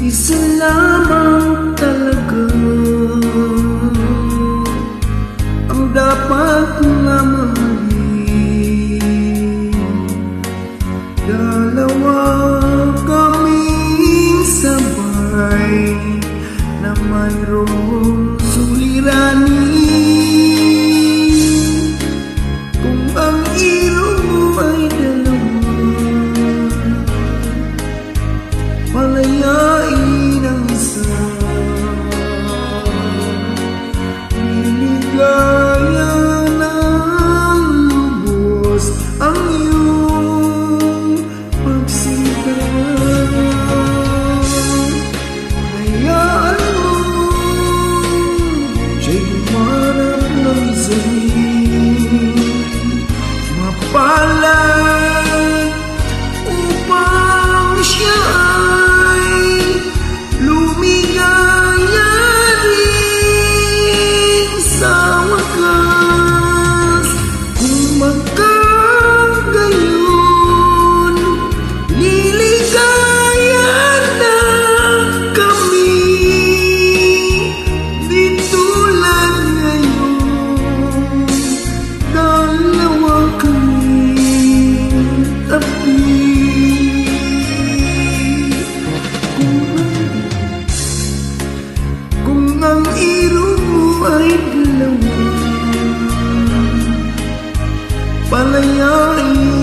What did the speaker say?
Isa lamang talaga. Ang dapat na mahalin Dalawa kaming sabay Na mayroong suliranin. ng ilong ay dilaw Palayain